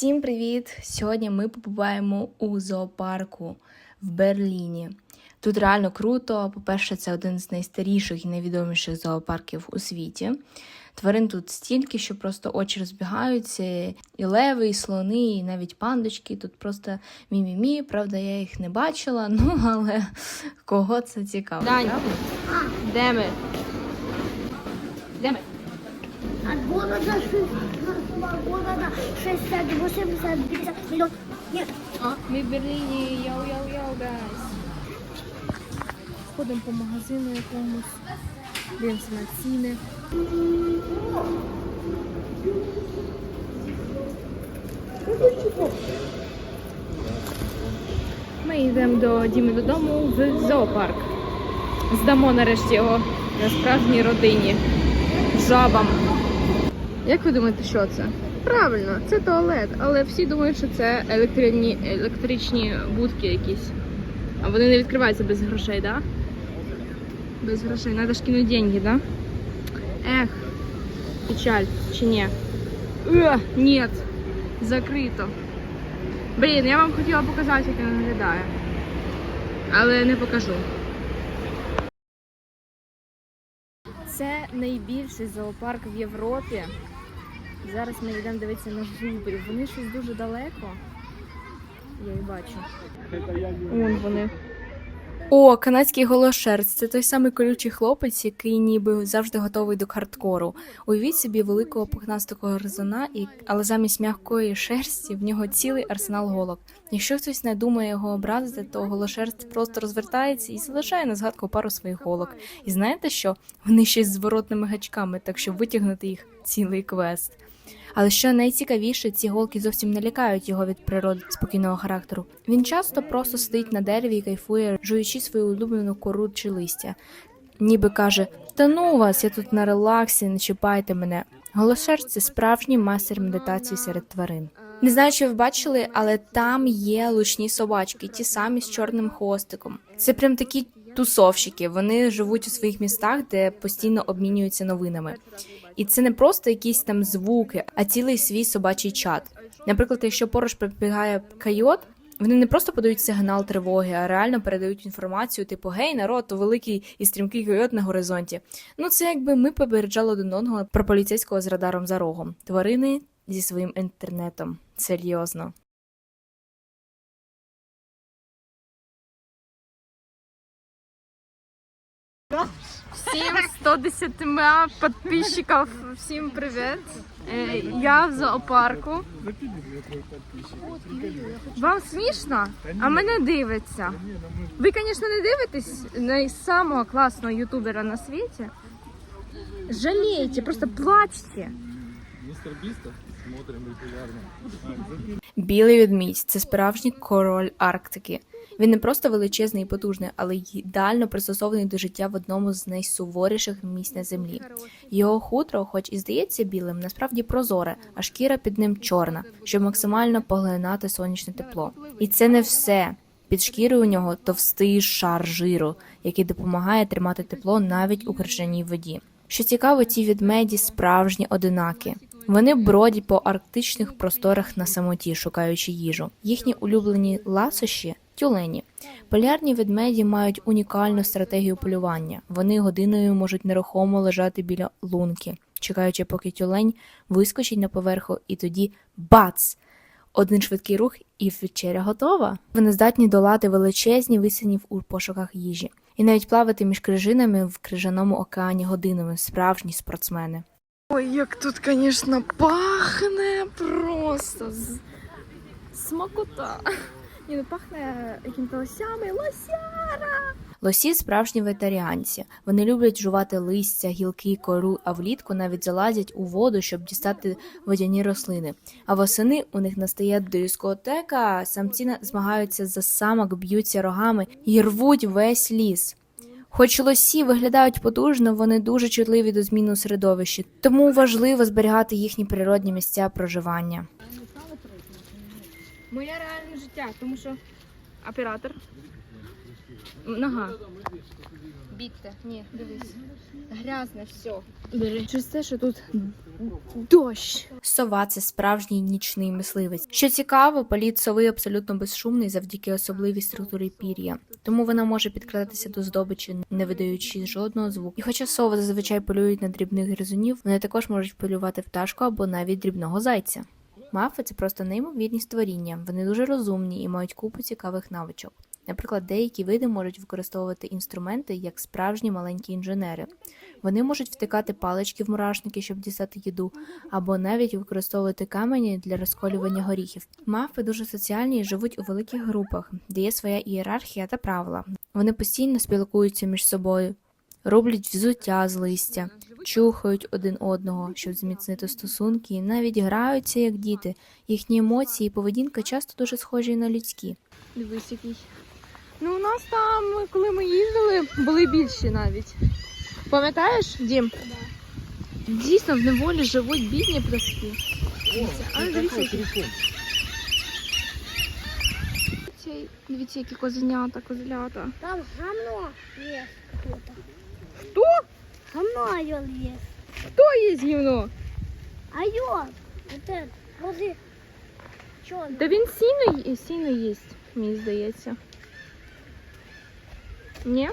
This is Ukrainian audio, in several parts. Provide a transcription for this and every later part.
Всім привіт! Сьогодні ми побуваємо у зоопарку в Берліні. Тут реально круто. По-перше, це один з найстаріших і найвідоміших зоопарків у світі. Тварин тут стільки, що просто очі розбігаються. І леви, і слони, і навіть пандочки. Тут просто мі-мі-мі. Правда, я їх не бачила, ну але кого це цікаво. Дань, де ми? Де ми? От города 6, города 60, 80, 50 миллион. Нет, Ми в Берліні, йоу-йоу-йоу, гайс. Ходимо по магазину якомусь, дивимося на ціни. Ми йдемо до Діми додому в зоопарк. Здамо нарешті його на справжній родині. Жабам. Як ви думаєте, що це? Правильно, це туалет, але всі думають, що це електричні, електричні будки якісь. А вони не відкриваються без грошей, так? Да? Без грошей. Надо ж кинуть деньги, да? Ех, печаль, чи ні? Е, ні, закрито. Блін, я вам хотіла показати, як він виглядає. Але не покажу. Це найбільший зоопарк в Європі. Зараз ми йдемо дивитися на зубрів. Вони щось дуже далеко. Я їх бачу. Вон вони. О, канадський голошерсть це той самий колючий хлопець, який ніби завжди готовий до хардкору. Уявіть собі великого пухнастого гризуна, і... але замість м'якої шерсті в нього цілий арсенал голок. Якщо хтось не думає його образити, то голошерсть просто розвертається і залишає на згадку пару своїх голок. І знаєте що? Вони ще з зворотними гачками, так що витягнути їх цілий квест. Але що найцікавіше, ці голки зовсім не лякають його від природи спокійного характеру. Він часто просто сидить на дереві і кайфує, жуючи свою улюблену кору чи листя. Ніби каже: Та ну вас, я тут на релаксі, не чіпайте мене. Голошерсть це справжній майстер медитації серед тварин. Не знаю, чи ви бачили, але там є лучні собачки, ті самі з чорним хвостиком. Це прям такі тусовщики. Вони живуть у своїх містах, де постійно обмінюються новинами. І це не просто якісь там звуки, а цілий свій собачий чат. Наприклад, якщо поруч прибігає койот, вони не просто подають сигнал тривоги, а реально передають інформацію, типу Гей, народ, то великий і стрімкий койот на горизонті. Ну це якби ми попереджали один одного про поліцейського з радаром за рогом. Тварини зі своїм інтернетом. Серйозно. Всім 110 підписчиків, всім привіт. Е, Я в зоопарку. Вам смішно? А мене дивиться. Ви, звісно, не дивитесь на самого класного ютубера на світі. Жалійте, просто плачте. Регулярно. Білий ведмідь це справжній король Арктики. Він не просто величезний і потужний, але й ідеально пристосований до життя в одному з найсуворіших місць на землі. Його хутро, хоч і здається білим, насправді прозоре, а шкіра під ним чорна, щоб максимально поглинати сонячне тепло. І це не все. Під шкірою у нього товстий шар жиру, який допомагає тримати тепло навіть у крижаній воді. Що цікаво, ці відмеді справжні одинаки. Вони бродять по арктичних просторах на самоті, шукаючи їжу. Їхні улюблені ласощі тюлені. Полярні ведмеді мають унікальну стратегію полювання. Вони годиною можуть нерухомо лежати біля лунки, чекаючи, поки тюлень вискочить на поверху, і тоді бац! Один швидкий рух, і вечеря готова. Вони здатні долати величезні висинів у пошуках їжі, і навіть плавати між крижинами в крижаному океані годинами справжні спортсмени. Ой, як тут, звісно, пахне просто смакота. Ні, ну пахне яким-то лосями, лосяра. Лосі справжні ветеріанці. Вони люблять жувати листя, гілки, кору, а влітку навіть залазять у воду, щоб дістати водяні рослини. А восени у них настає дискотека. Самці змагаються за самок, б'ються рогами і рвуть весь ліс. Хоч лосі виглядають потужно, вони дуже чутливі до змін у середовищі, тому важливо зберігати їхні природні місця проживання. Моє реальне життя, тому що оператор. Нога. Бігте. Ні, дивись. Грязне все. Бери. Через те, що тут дощ. Сова це справжній нічний мисливець. Що цікаво, політ сови абсолютно безшумний завдяки особливій структурі пір'я, тому вона може підкрадатися до здобичі, не видаючи жодного звуку. І хоча сови зазвичай полюють на дрібних гризунів, вони також можуть полювати пташку або навіть дрібного зайця. Мафи це просто неймовірні створіння. Вони дуже розумні і мають купу цікавих навичок. Наприклад, деякі види можуть використовувати інструменти як справжні маленькі інженери. Вони можуть втикати палички в мурашники, щоб дістати їду, або навіть використовувати камені для розколювання горіхів. Мафи дуже соціальні і живуть у великих групах, де є своя ієрархія та правила. Вони постійно спілкуються між собою, роблять взуття з листя, чухають один одного, щоб зміцнити стосунки, і навіть граються як діти. Їхні емоції і поведінка часто дуже схожі на людські. Дивись який. Ну, у нас там, коли ми їздили, були більші навіть. Пам'ятаєш, Дім? Дійсно, в неволі живуть бідні пташки. А дивіться, які. Дивіться, які козенята, козлята. Там гамно есть кто-то. Что? Гамно есть. Хто є гівно? А ё, вот это, возле чёрного. Та він сіно, ї- сіно їсть, мені здається. Ні?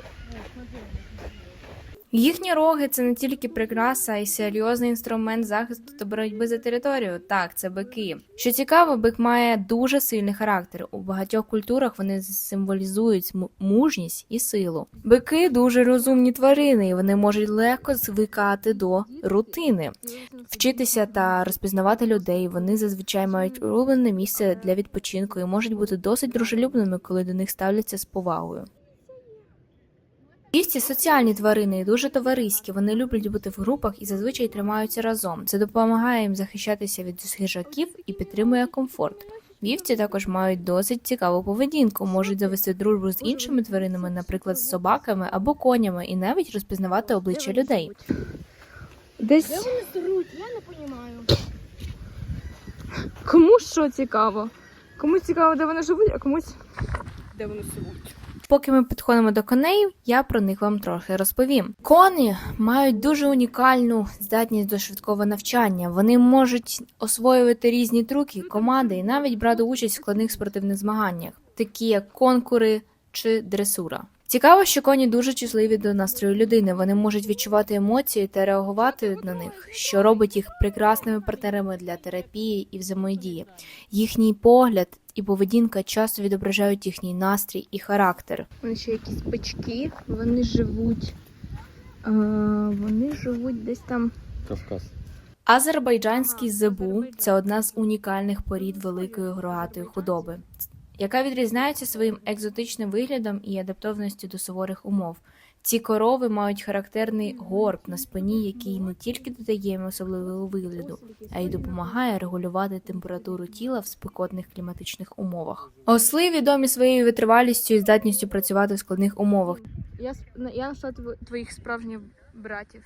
Їхні роги це не тільки прикраса, а й серйозний інструмент захисту та боротьби за територію. Так, це бики. Що цікаво, бик має дуже сильний характер. У багатьох культурах вони символізують му- мужність і силу. Бики дуже розумні тварини, і вони можуть легко звикати до рутини, вчитися та розпізнавати людей. Вони зазвичай мають улюблене місце для відпочинку і можуть бути досить дружелюбними, коли до них ставляться з повагою. Вівці соціальні тварини дуже товариські. Вони люблять бути в групах і зазвичай тримаються разом. Це допомагає їм захищатися від хижаків і підтримує комфорт. Вівці також мають досить цікаву поведінку, можуть завести дружбу з іншими тваринами, наприклад, з собаками або конями, і навіть розпізнавати обличчя людей. Десь вони сруть? Я не понимаю. Кому що цікаво? Комусь цікаво, де вони живуть, а комусь де вони живуть. Поки ми підходимо до коней, я про них вам трохи розповім. Коні мають дуже унікальну здатність до швидкого навчання. Вони можуть освоювати різні трюки, команди і навіть брати участь в складних спортивних змаганнях, такі як конкури чи дресура. Цікаво, що коні дуже чутливі до настрою людини. Вони можуть відчувати емоції та реагувати на них, що робить їх прекрасними партнерами для терапії і взаємодії. Їхній погляд і поведінка часто відображають їхній настрій і характер. Вони ще якісь бички, вони живуть. Е, вони живуть десь там. Кавказ. Азербайджанський зебу це одна з унікальних порід великої грогатої худоби, яка відрізняється своїм екзотичним виглядом і адаптованістю до суворих умов. Ці корови мають характерний горб на спині, який не тільки додає їм особливого вигляду, а й допомагає регулювати температуру тіла в спекотних кліматичних умовах. Осли відомі своєю витривалістю і здатністю працювати в складних умовах. Я, я знайшла твоїх справжніх братів.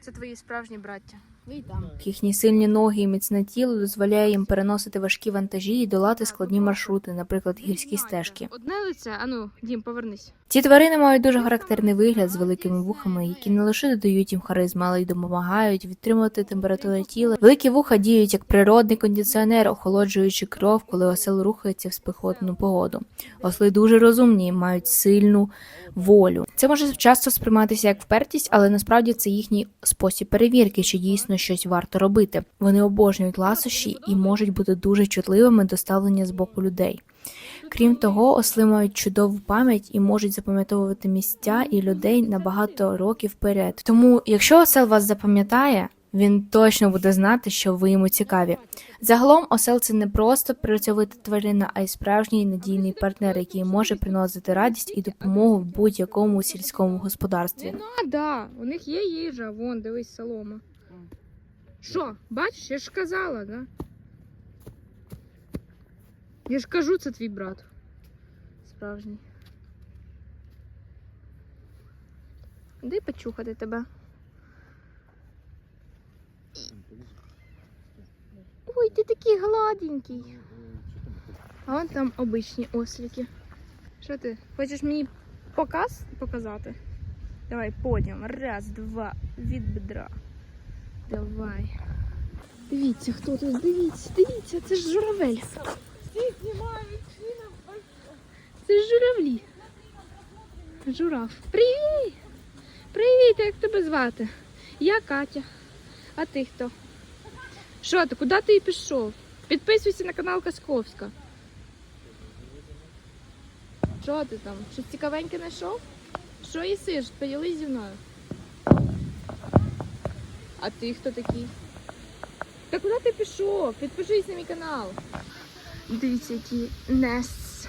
Це твої справжні браття. І. Їхні сильні ноги і міцне тіло дозволяє їм переносити важкі вантажі і долати складні маршрути, наприклад, гірські стежки. Одне лице, ану, Дім, повернись. Ці тварини мають дуже характерний вигляд з великими вухами, які не лише додають їм харизму, але й допомагають відтримувати температуру тіла. Великі вуха діють як природний кондиціонер, охолоджуючи кров, коли осел рухається в спекотну погоду. Осли дуже розумні і мають сильну волю. Це може часто сприйматися як впертість, але насправді це їхній спосіб перевірки, чи дійсно щось варто робити. Вони обожнюють ласощі і можуть бути дуже чутливими до ставлення з боку людей. Крім того, осли мають чудову пам'ять і можуть запам'ятовувати місця і людей на багато років вперед. Тому, якщо осел вас запам'ятає, він точно буде знати, що ви йому цікаві. Загалом, осел це не просто працьовита тварина, а й справжній надійний партнер, який може приносити радість і допомогу в будь-якому сільському господарстві. Ну, а, да, у них є їжа, вон, дивись, солома. Що, бачиш, я ж казала, да? Я ж кажу, це твій брат. Справжній. Дай почухати тебе. Ой, ти такий гладенький. А вон там обичні ослики. Що ти? Хочеш мені показ показати? Давай, потім. Раз, два, від бедра. Давай. Дивіться, хто тут, дивіться, дивіться, це ж журавель. Це ж журавлі. Журав. Привіт! Привіт, як тебе звати? Я Катя. А ти хто? Що ти? Куди ти пішов? Підписуйся на канал Казковська. Що ти там? Щось цікавеньке знайшов? Що їсиш? Поділись зі мною. А ти хто такий? Та куди ти пішов? Підпишись на мій канал. Дивіться, які nests.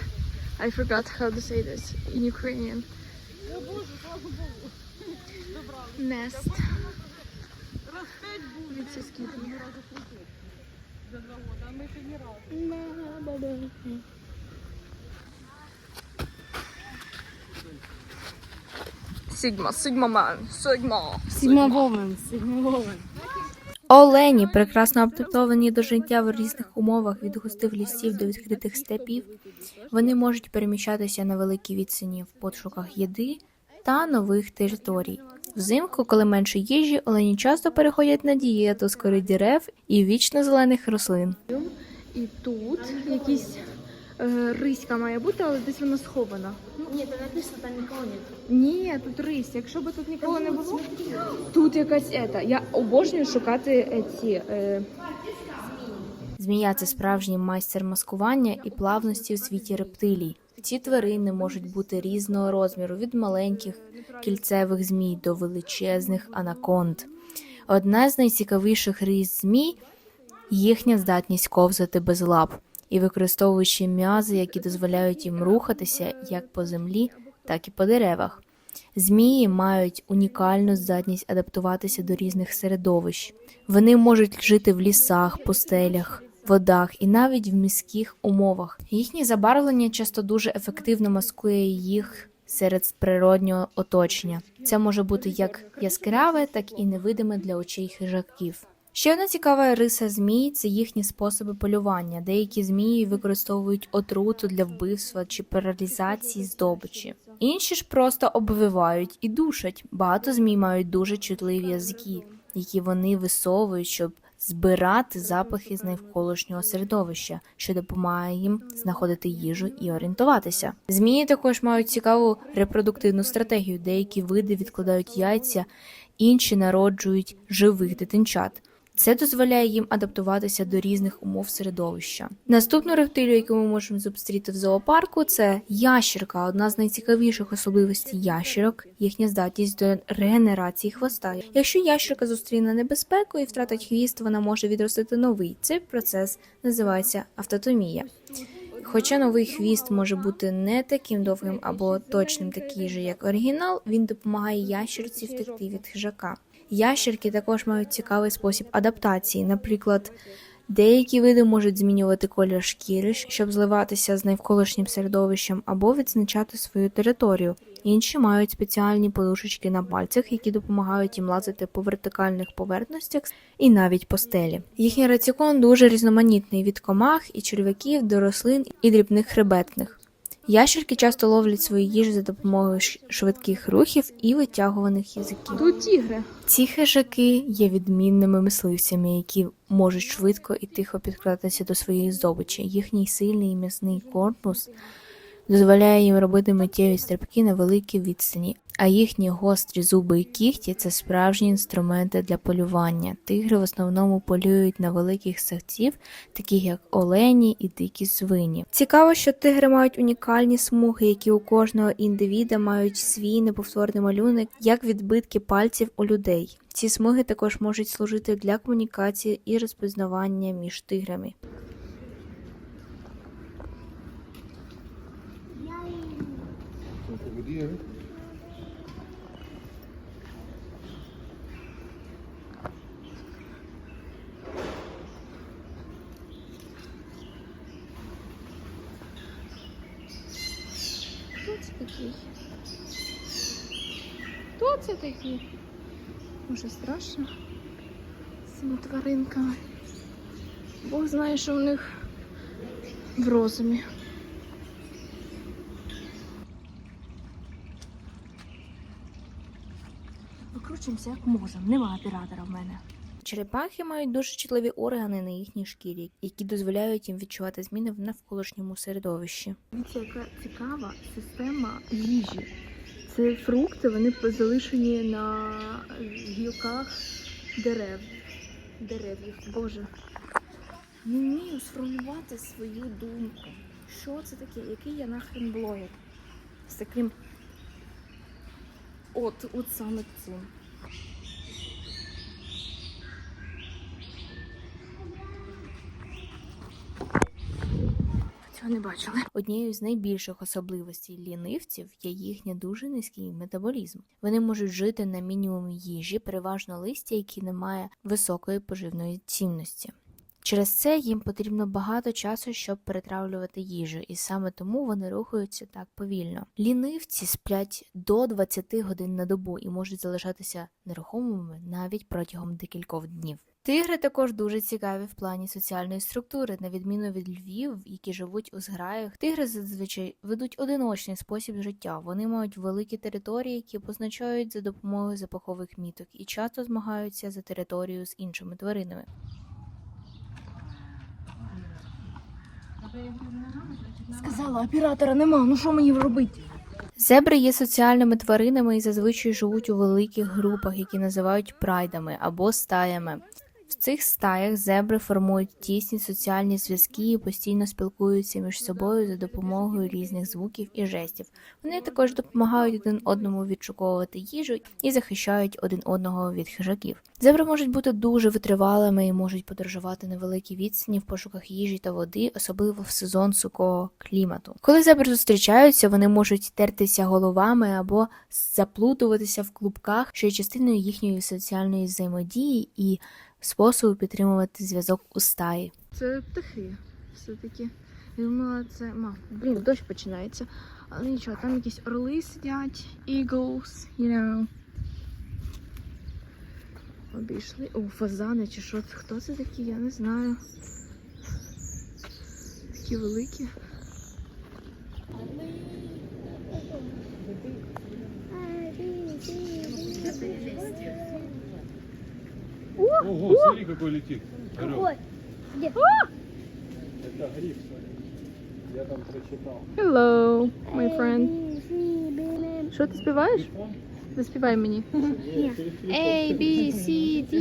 I forgot how to say this in Ukrainian. Nest. Дивіться, скільки їх. Сігма, Сігма ман, Сігма. Сигма Вовен, Сигма Вовен. Олені, прекрасно адаптовані до життя в різних умовах від густих лісів до відкритих степів. Вони можуть переміщатися на великій відстані в пошуках їди та нових територій. Взимку, коли менше їжі, олені часто переходять на дієту з кори дерев і вічно зелених рослин. І тут якісь риська має бути, але десь вона схована. Нет, там написано, там никого нет. Ні, тут рись. Якщо б тут нікого не було. Тут якась ета. Я обожнюю шукати ці. Е, Змія це справжній майстер маскування і плавності у світі рептилій. Ці тварини можуть бути різного розміру від маленьких кільцевих змій до величезних анаконд. Одна з найцікавіших рис змій їхня здатність ковзати без лап і використовуючи м'язи, які дозволяють їм рухатися як по землі, так і по деревах. Змії мають унікальну здатність адаптуватися до різних середовищ. Вони можуть жити в лісах, пустелях, водах і навіть в міських умовах. Їхнє забарвлення часто дуже ефективно маскує їх серед природнього оточення. Це може бути як яскраве, так і невидиме для очей хижаків. Ще одна цікава риса змій це їхні способи полювання. Деякі змії використовують отруту для вбивства чи паралізації здобичі. Інші ж просто обвивають і душать. Багато змій мають дуже чутливі язики, які вони висовують, щоб збирати запахи з навколишнього середовища, що допомагає їм знаходити їжу і орієнтуватися. Змії також мають цікаву репродуктивну стратегію. Деякі види відкладають яйця, інші народжують живих дитинчат. Це дозволяє їм адаптуватися до різних умов середовища. Наступну рептилію, яку ми можемо зустріти в зоопарку, це ящерка. Одна з найцікавіших особливостей ящерок їхня здатність до регенерації хвоста. Якщо ящерка зустріне небезпеку і втратить хвіст, вона може відростити новий. Цей процес називається автотомія. Хоча новий хвіст може бути не таким довгим або точним, такий же, як оригінал, він допомагає ящерці втекти від хижака. Ящерки також мають цікавий спосіб адаптації. Наприклад, деякі види можуть змінювати колір шкіри, щоб зливатися з навколишнім середовищем або відзначати свою територію. Інші мають спеціальні подушечки на пальцях, які допомагають їм лазити по вертикальних поверхностях і навіть по стелі. Їхній раціон дуже різноманітний від комах і черв'яків до рослин і дрібних хребетних. Ящерки часто ловлять свою їжу за допомогою швидких рухів і витягуваних язиків. тут тігри. Ці хижаки є відмінними мисливцями, які можуть швидко і тихо підкрадатися до своєї здобичі. Їхній сильний м'ясний корпус дозволяє їм робити миттєві стрибки на великій відстані, а їхні гострі зуби і кігті це справжні інструменти для полювання. Тигри в основному полюють на великих савців, таких як олені і дикі свині. Цікаво, що тигри мають унікальні смуги, які у кожного індивіда мають свій неповторний малюнок, як відбитки пальців у людей. Ці смуги також можуть служити для комунікації і розпізнавання між тиграми. Це такий? Хто це такий? Може страшно з цими тваринками. Бог знає, що в них в розумі. Викручуємося як можемо. Нема оператора в мене. Черепахи мають дуже чутливі органи на їхній шкірі, які дозволяють їм відчувати зміни в навколишньому середовищі. Дивіться, яка цікава система їжі. Це фрукти, вони залишені на гілках дерев. Дерев'їв. Боже. Не вмію сформувати свою думку. Що це таке? Який я нахрен блогер? З таким. От, от саме цим. Не бачили. Однією з найбільших особливостей лінивців є їхній дуже низький метаболізм. Вони можуть жити на мінімумі їжі, переважно листя, які не має високої поживної цінності. Через це їм потрібно багато часу, щоб перетравлювати їжу, і саме тому вони рухаються так повільно. Лінивці сплять до 20 годин на добу і можуть залишатися нерухомими навіть протягом декількох днів. Тигри також дуже цікаві в плані соціальної структури, на відміну від львів, які живуть у зграях. Тигри зазвичай ведуть одиночний спосіб життя. Вони мають великі території, які позначають за допомогою запахових міток, і часто змагаються за територію з іншими тваринами. Сказала, оператора нема, ну що мені робити? Зебри є соціальними тваринами і зазвичай живуть у великих групах, які називають прайдами або стаями. В цих стаях зебри формують тісні соціальні зв'язки і постійно спілкуються між собою за допомогою різних звуків і жестів. Вони також допомагають один одному відшуковувати їжу і захищають один одного від хижаків. Зебри можуть бути дуже витривалими і можуть подорожувати на великі відстані в пошуках їжі та води, особливо в сезон сухого клімату. Коли зебри зустрічаються, вони можуть тертися головами або заплутуватися в клубках, що є частиною їхньої соціальної взаємодії і способу підтримувати зв'язок у стаї. Це птахи. Все-таки. Я думала, це. Ма, блін, дощ починається. Але нічого, там якісь орли сидять, eagles, you know. Обійшли. О, фазани чи що? це? Хто це такі? Я не знаю. Такі великі. Ого, смотри, какой летит. Орел. Это гриф, Я там прочитал. Hello, my friend. Що ти співаєш? Заспівай мені. A, B, C, D,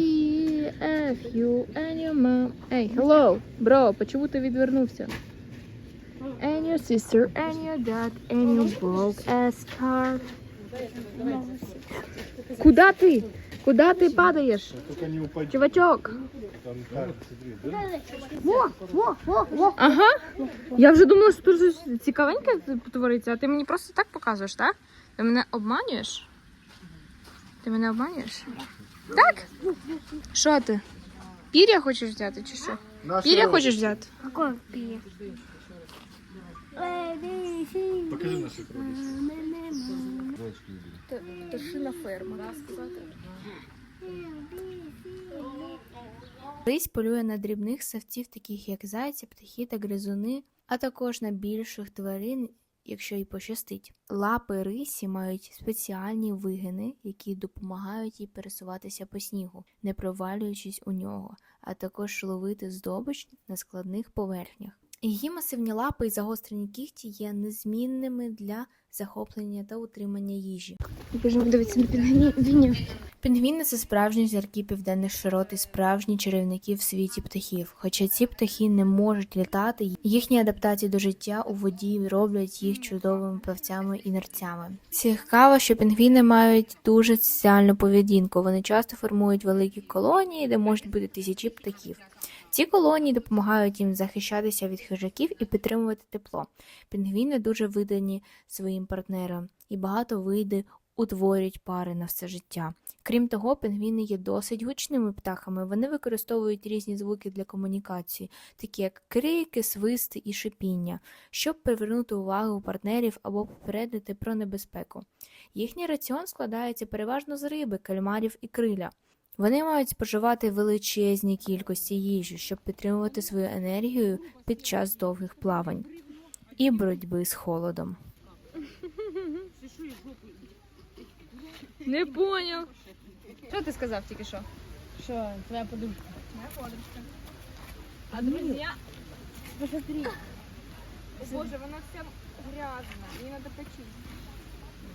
F, U, and your mom. Ей, hello, бро, почему ти відвернувся? And your sister, and your dad, and your broke ass car. Куда ти? Куда? Только не упади. Чувачок. Там карта, смотри, да? Во, во, во, во. Ага. Я вже думала, що тут щось цікавеньке твориться, а ти мені просто так показуєш, так? Ти мене обманюєш? Ти мене обманюєш? Так? Що ти? Пір'я хочеш взяти чи що? Пір'я хочеш взяти? Какой пи? Покажи наши кролики. Пташина ферма. Рись полює на дрібних савців, таких як зайці, птахи та гризуни, а також на більших тварин, якщо й пощастить. Лапи рисі мають спеціальні вигини, які допомагають їй пересуватися по снігу, не провалюючись у нього, а також ловити здобич на складних поверхнях. Її масивні лапи і загострені кігті є незмінними для захоплення та утримання їжі. Біжимо дивитися на пінгвінів. Пінгвіни це справжні зірки південних широт і справжні чарівники в світі птахів. Хоча ці птахи не можуть літати, їхні адаптації до життя у воді роблять їх чудовими плавцями і нерцями. Цікаво, що пінгвіни мають дуже соціальну поведінку. Вони часто формують великі колонії, де можуть бути тисячі птахів. Ці колонії допомагають їм захищатися від хижаків і підтримувати тепло. Пінгвіни дуже видані своїм партнерам, і багато види утворюють пари на все життя. Крім того, пінгвіни є досить гучними птахами. Вони використовують різні звуки для комунікації, такі як крики, свисти і шипіння, щоб привернути увагу партнерів або попередити про небезпеку. Їхній раціон складається переважно з риби, кальмарів і криля. Вони мають споживати величезні кількості їжі, щоб підтримувати свою енергію під час довгих плавань і боротьби з холодом. Не поняв. Що ти сказав тільки що? Що, твоя подушка? Моя подружка. А друзі? Посмотри. Боже, вона вся грязна. Її треба почистити.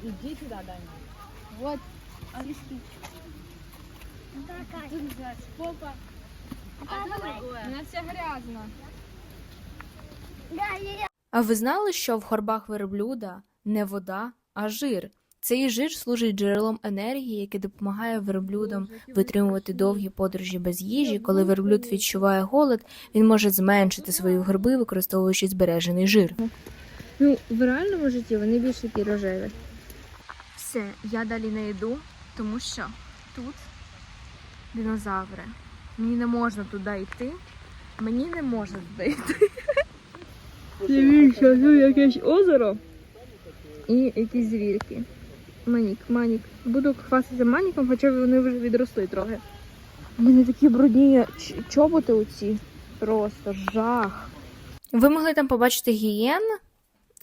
Иди сюда, Даня. Вот. Взять попа. Вона вся грязна. А ви знали, що в горбах верблюда не вода, а жир? Цей жир служить джерелом енергії, яке допомагає верблюдам витримувати довгі подорожі без їжі. Коли верблюд відчуває голод, він може зменшити свої горби, використовуючи збережений жир. Ну, в реальному житті вони більш такі рожеві. Все, я далі не йду, тому що тут динозаври. Мені не можна туди йти. Мені не можна туди йти. Дивіться, тут якесь озеро і якісь звірки. Манік, манік. Буду хвастатися маніком, хоча вони вже відросли трохи. У мене такі брудні чоботи оці. Просто жах. Ви могли там побачити гієн,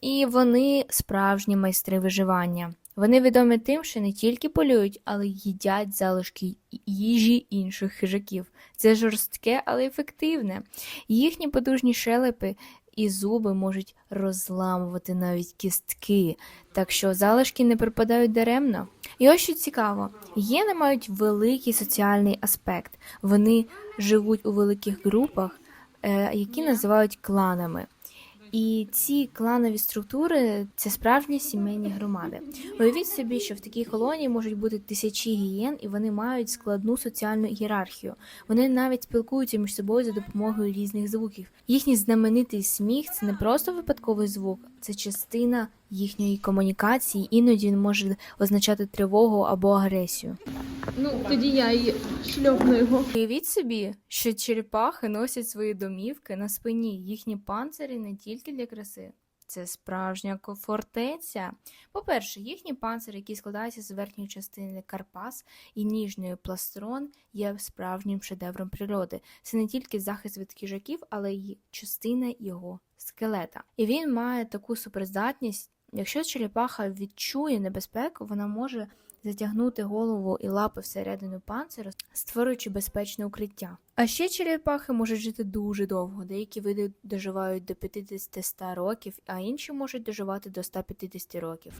і вони справжні майстри виживання. Вони відомі тим, що не тільки полюють, але й їдять залишки їжі інших хижаків. Це жорстке, але ефективне. Їхні потужні шелепи і зуби можуть розламувати навіть кістки, так що залишки не припадають даремно. І ось що цікаво, гієни мають великий соціальний аспект. Вони живуть у великих групах, е, які називають кланами. І ці кланові структури це справжні сімейні громади. Уявіть собі, що в такій колонії можуть бути тисячі гієн, і вони мають складну соціальну ієрархію. Вони навіть спілкуються між собою за допомогою різних звуків. Їхній знаменитий сміх це не просто випадковий звук, це частина їхньої комунікації. Іноді він може означати тривогу або агресію. Ну, тоді я і шльопну його. Уявіть собі, що черепахи носять свої домівки на спині. Їхні панцирі не тільки для краси. Це справжня фортеця. По-перше, їхній панцир, який складається з верхньої частини карпас і ніжної пластрон, є справжнім шедевром природи. Це не тільки захист від кіжаків, але й частина його скелета. І він має таку суперздатність. Якщо черепаха відчує небезпеку, вона може затягнути голову і лапи всередину панциру, створюючи безпечне укриття. А ще черепахи можуть жити дуже довго. Деякі види доживають до 50-100 років, а інші можуть доживати до 150 років.